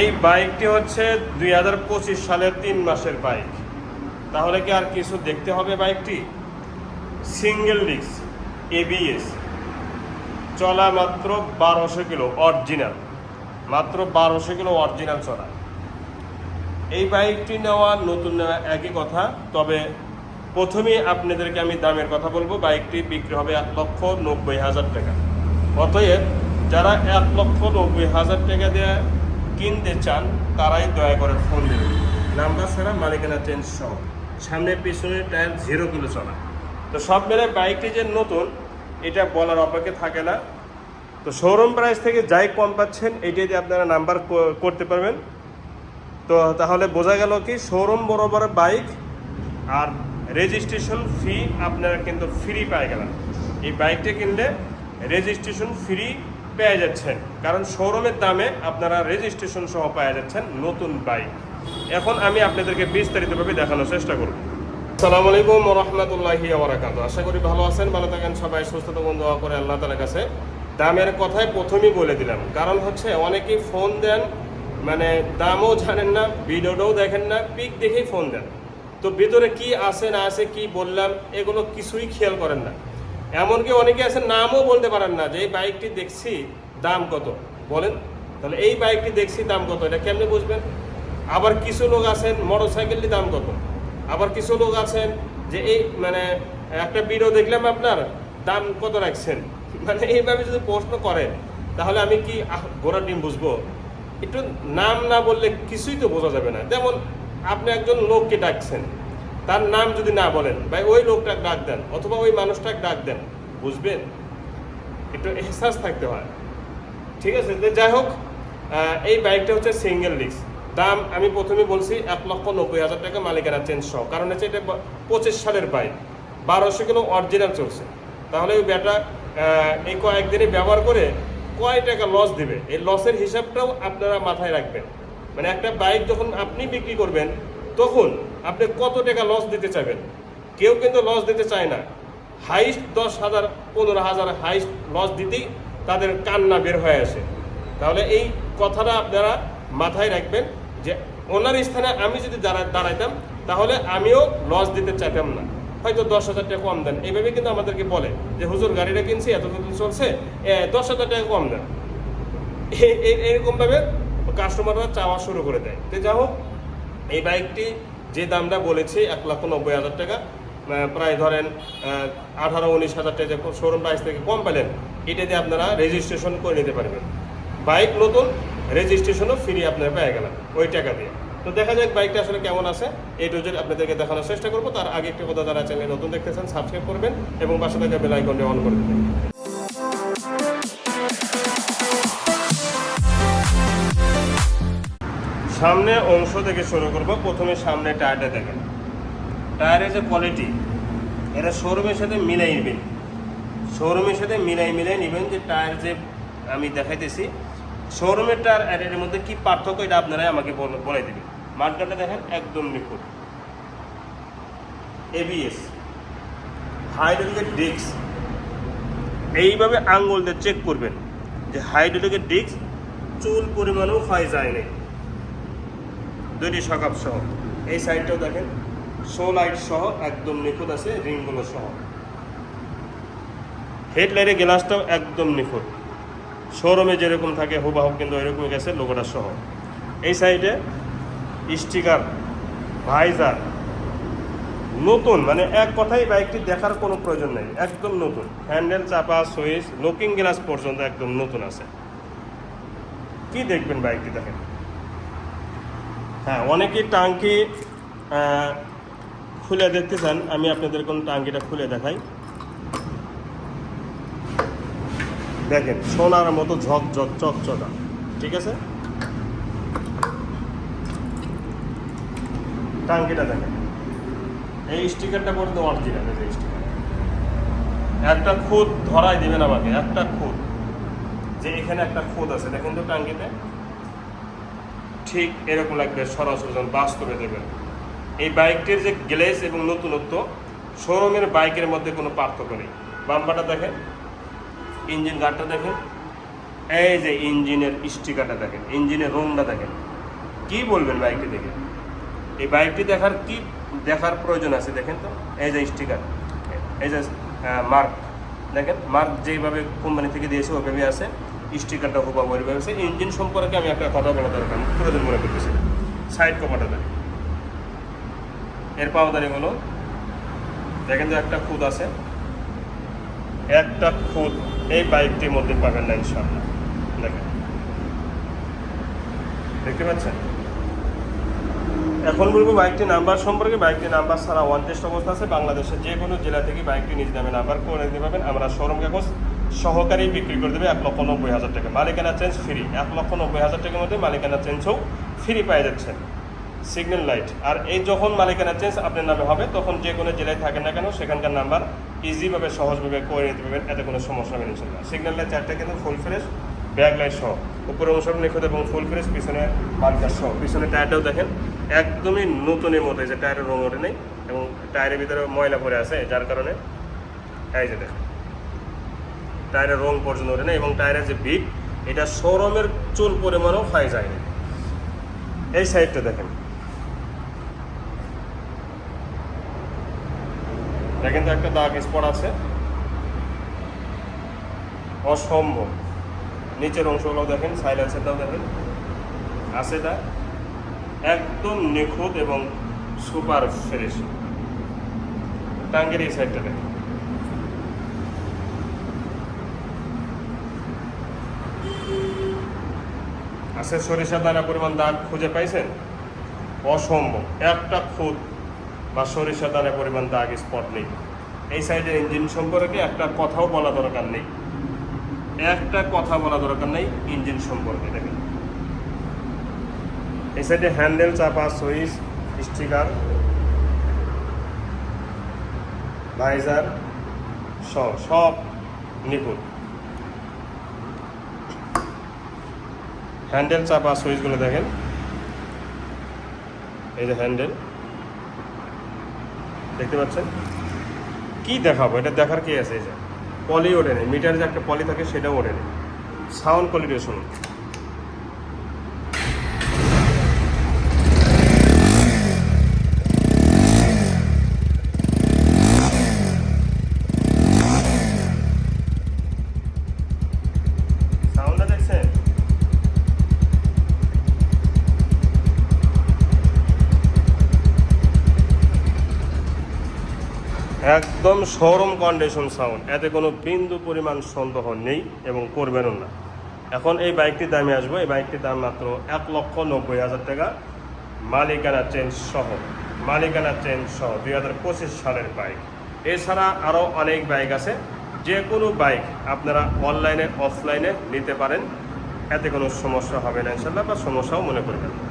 এই বাইকটি হচ্ছে দুই হাজার পঁচিশ সালের তিন মাসের বাইক। তাহলে কি আর কিছু দেখতে হবে বাইকটি? সিঙ্গেল ডিস্ক এবিএস চলা মাত্র বারোশো কিলো অরিজিনাল মাত্র বারোশো কিলো অরিজিনাল চলা। এই বাইকটি নেওয়া নতুন নেওয়া একই কথা। তবে প্রথমেই আপনাদেরকে আমি দামের কথা বলব, বাইকটি বিক্রি হবে এক লক্ষ নব্বই হাজার টাকা। অতএব যারা এক লক্ষ নব্বই হাজার টাকা দিয়ে কিনতে চান, তারাই দয়া করে ফোন দেবেন। নাম্বার ছাড়া মালিকানা চেঞ্জ সহ সামনে পিছনে টায়ার জিরো কিলো চলা। তো সব মিলে বাইকটি যে নতুন, এটা বলার অপেক্ষা থাকে না। তো শোরুম প্রাইস থেকে যাই কম পাচ্ছেন এটি দিয়ে আপনারা নাম্বার করতে পারবেন। তো তাহলে বোঝা গেল কি শোরুম বরাবর বাইক আর রেজিস্ট্রেশন ফি আপনারা কিন্তু ফ্রি পায় গেলেন এই বাইকটা কিনলে রেজিস্ট্রেশন ফ্রি পেয়ে যাচ্ছেন। কারণ শোরুমের দামে আপনারা রেজিস্ট্রেশন সহ পেয়ে যাচ্ছেন নতুন বাইক এখন আমি আপনাদেরকে বিস্তারিতভাবে দেখানোর চেষ্টা করব। আসসালামু আলাইকুম রহমতুল্লাহি আবরাকাত আশা করি ভালো আছেন, ভালো থাকেন সবাই সুস্থ থাকুন দোয়া করে আল্লাহ তালার কাছে। দামের কথাই প্রথমেই বলে দিলাম। কারণ হচ্ছে অনেকেই ফোন দেন মানে দামও জানেন না, ভিডিওটাও দেখেন না, পিক দেখেই ফোন দেন। তো ভিতরে কি আছে, না আছে, কি বললাম, এগুলো কিছুই খেয়াল করেন না। এমনকি অনেকে আছেন নামও বলতে পারেন না যে এই বাইকটি দেখছি দাম কত। বলেন, তাহলে এই বাইকটি দেখছি দাম কত, এটা কেমনে বুঝবেন? আবার কিছু লোক আছেন মোটর সাইকেলটির দাম কত। আবার কিছু লোক আছেন যে এই মানে একটা ভিডিও দেখলাম আপনার, দাম কত রাখছেন? মানে এইভাবে যদি প্রশ্ন করেন, তাহলে আমি কি ঘোড়ার ডিম বুঝব? একটু নাম না বললে কিছুই তো বোঝা যাবে না। যেমন আপনি একজন লোককে ডাকছেন তার নাম যদি না বলেন, ভাই, ওই লোকটাকে ডাক দেন, অথবা ওই মানুষটাকে ডাক দেন, বুঝবেন? একটু এহসাস থাকতে হয়। ঠিক আছে? তো যাই হোক এই বাইকটা হচ্ছে সিঙ্গেল ডিস্ক দাম আমি প্রথমে বলছি এক লক্ষ নব্বই হাজার টাকা মালিকানা চেঞ্জ সহ। কারণ হচ্ছে এটা পঁচিশ সালের বাইক। বারোশো কিলো অরিজিনাল চলছে। তাহলে ওই ব্যাটা এই কয়েকদিনে ব্যবহার করে কয় টাকা লস দিবে? এই লসের হিসাবটাও আপনারা মাথায় রাখবেন। মানে একটা বাইক যখন আপনি বিক্রি করবেন তখন আপনি কত টাকা লস দিতে চাইবেন? কেউ কিন্তু লস দিতে চায় না। হাইস্ট দশ হাজার, পনেরো হাজার হাইস্ট লস দিতেই তাদের কান্না বের হয়ে আসে। তাহলে এই কথাটা আপনারা মাথায় রাখবেন যে, ওনার স্থানে আমি যদি দাঁড়া, দাঁড়াইতাম, তাহলে আমিও লস দিতে চাইতাম না। হয়তো দশ হাজার টাকা কম দেন। এইভাবে কিন্তু আমাদেরকে বলে যে, হুজুর, গাড়িটা কিনছি, এত চলছে দশ হাজার টাকা কম দেন। এরকমভাবে কাস্টমাররা চাওয়া শুরু করে দেয়। তো যা হোক এই বাইকটি যে দামটা বলেছি, এক লক্ষ নব্বই হাজার টাকা প্রায় ধরেন আঠারো, উনিশ হাজার টাকা শোরুম প্রাইস থেকে কম পেলেন, এটা দিয়ে আপনারা রেজিস্ট্রেশন করে নিতে পারবেন। বাইক নতুন রেজিস্ট্রেশনও ফ্রি আপনারা পেয়ে গেলেন, ওই টাকা দিয়ে। তো দেখা যাক বাইকটা আসলে কেমন আছে এই টু আপনাদেরকে দেখানোর চেষ্টা করব। তার আগে একটি কথা যারা চ্যানেল নতুন দেখতেছেন সাবস্ক্রাইব করবেন এবং পাশে থাকা বেল আইকনটি অন করে দেবেন। সামনে অংশ থেকে শুরু করব। প্রথমে সামনে টায়ারটা দেখেন। টায়ারের যে কোয়ালিটি এটা শোরুমের সাথে মিলাই নেবেন। শোরুমের সাথে মিলাই মিলাই নেবেন যে টায়ার যে আমি দেখাইতেছি। শোরুমের টায়ার এর মধ্যে কি পার্থক্য এটা আপনারাই আমাকে বল- দেবেন। মার্কাটা দেখেন একদম নিখুঁত। এবিএস হাইড্রোলিকের ডিস্ক এইভাবে আঙ্গুল দিয়ে চেক করবেন যে হাইড্রোলিকের ডিস্ক চুল পরিমাণেও ক্ষয় যায় নাই। দুইটি সকাপ সহ। এই সাইডটাও দেখেন শো লাইট সহ, একদম নিখুঁত আছে রিংগুলো সহ। হেডলাইটের গ্লাসটাও একদম নিখুঁত। শোরুমে যেরকম থাকে হুবাহুব কিন্তু এরকমই গেছে, লোগোটা সহ। এই সাইডে স্টিকার ভাইজার নতুন মানে এক কথাই বাইকটি দেখার কোনো প্রয়োজন নেই, একদম নতুন। হ্যান্ডেল চাপা সুইচ লুকিং গ্লাস পর্যন্ত একদম নতুন আছে। কি দেখবেন বাইকটি দেখেন? হ্যাঁ অনেকেই টাঙ্কি খুলে দেখতে চান। আমি আপনাদের কোন টাঙ্কিটা খুলে দেখাই। দেখেন, সোনার মতো ঝক ঝক চকচকা। ঠিক আছে? টাঙ্কিটা দেখেন। এই স্টিকারটা পর্যন্ত অরিজিনাল, এই স্টিকার। একটা খুদ ধরাই দিবেন আমাকে, একটা খুদ। যে এখানে একটা খুদ আছে, দেখেন তো টাঙ্কিতে। ঠিক এরকম লাগবে সরাসরি বাস্তবে দেবেন। এই বাইকটির যে গ্লেস এবং নতুনত্ব, শোরুমের বাইকের মধ্যে কোনো পার্থক্য নেই। বাম্পারটা দেখেন, ইঞ্জিন গার্ডটা দেখেন, এই যে ইঞ্জিনের স্টিকারটা দেখেন, ইঞ্জিনের রুমটা দেখেন। কি বলবেন বাইকটি দেখে? এই বাইকটি দেখার কি দেখার প্রয়োজন আছে দেখেন তো? এই যে স্টিকার, এই যে মার্ক, দেখেন, মার্ক যেইভাবে কোম্পানি থেকে দিয়েছে ওইভাবে আছে। স্টিকারটা খুব ওইভাবে আছে ইঞ্জিন সম্পর্কে আমি একটা কথা বলা দরকার প্রয়োজন মনে করতেছি। সাইড কপাটা দাঁড়ি এর হলো, দেখেন যে একটা খুদ আছে। একটা খুদ এই বাইকটির মধ্যে পাবেন না ইনশাল্লাহ দেখেন। দেখতে পাচ্ছেন? এখন বলব বাইকটি নাম্বার সম্পর্কে। বাইকটি নাম্বার ছাড়া ওয়ান টেস্ট অবস্থা আছে। বাংলাদেশের যে কোনো জেলা থেকে বাইকটি নিজ নামে নাম্বার করে নিতে পারবেন। আমরা শোরুম কাগজ সহকারী বিক্রি করে দেবে এক লক্ষ নব্বই হাজার টাকা। মালিকানা চেঞ্জ ফ্রি এক লক্ষ নব্বই হাজার টাকার মধ্যে মালিকানা চেঞ্জও ফ্রি পেয়ে যাচ্ছেন সিগন্যাল লাইট আর এই যখন মালিকানা চেঞ্জ আপনার নামে হবে, তখন যে কোনো জেলায় থাকেন না কেন, সেখানকার নাম্বার ইজিভাবে সহজভাবে করে নিতে পারবেন, এতে কোনো সমস্যা হবে ইনশাল্লাহ সিগন্যাল লাইট চারটা কিন্তু ফুল ফ্রেশ ব্যাক লাইট সহ। উপরে অনুসরণ নিখুঁত এবং ফুল ফ্রেশ পিছনে মার্কার সহ। পিছনে টায়ারটাও দেখেন, একদমই নতুনের মতো, এই যে টায়ারের রং ওঠে নেই, এবং টায়ারের ভিতরে ময়লা পড়ে আছে, যার কারণে, এই যে দেখেন। টায়ারের রং পর্যন্ত ওঠে নেই এবং টায়ারের যে বিট এটা শোরুমের চুল পরিমাণও ক্ষয় যায়নি। এই সাইডটা দেখেন। দেখেন তো একটা দাগ স্পট আছে। অসম্ভব। নিচের অংশগুলো দেখেন সাইলেন্সারটাও দেখেন। আছে এটা একদম নিখুঁত এবং সুপার ফ্রেশ টাঙ্গের এই সাইডটা দেখেন। আছে সরিষা দানা পরিমাণ দাগ খুঁজে পাইছেন? অসম্ভব। একটা খুদ বা সরিষা দানা পরিমাণ দাগ স্পট নেই। এই সাইডের ইঞ্জিন সম্পর্কে একটা কথাও বলা দরকার নেই। একটা কথা বলা দরকার নেই ইঞ্জিন সম্পর্কে, দেখেন। এই সাইডে হ্যান্ডেল চাপা সুইচ স্টিকার ভাইজার সব সব নিখুঁত। হ্যান্ডেল চাপা সুইচগুলো দেখেন। এই যে হ্যান্ডেল। দেখতে পাচ্ছেন? কি দেখাবো? এটা দেখার কি আছে? এই যে পলি ওঠে নেই মিটার যে একটা পলি থাকে, সেটাও ওঠে নেই সাউন্ড কোয়ালিটি শুনুন। একদম শোরুম কন্ডিশন সাউন্ড এতে কোনো বিন্দু পরিমাণ সন্দেহ নেই এবং করবেনও না। এখন এই বাইকটির দামে আসব। এই বাইকটির দাম মাত্র এক লক্ষ নব্বই হাজার টাকা। মালিকানা চেঞ্জ সহ, মালিকানা চেঞ্জ সহ দুই হাজার পঁচিশ সালের বাইক। এছাড়া আরও অনেক বাইক আছে। যে কোনো বাইক আপনারা অনলাইনে অফলাইনে নিতে পারেন। এতে কোনো সমস্যা হবে না ইনশাল্লাহ বা সমস্যাও মনে করবেন না।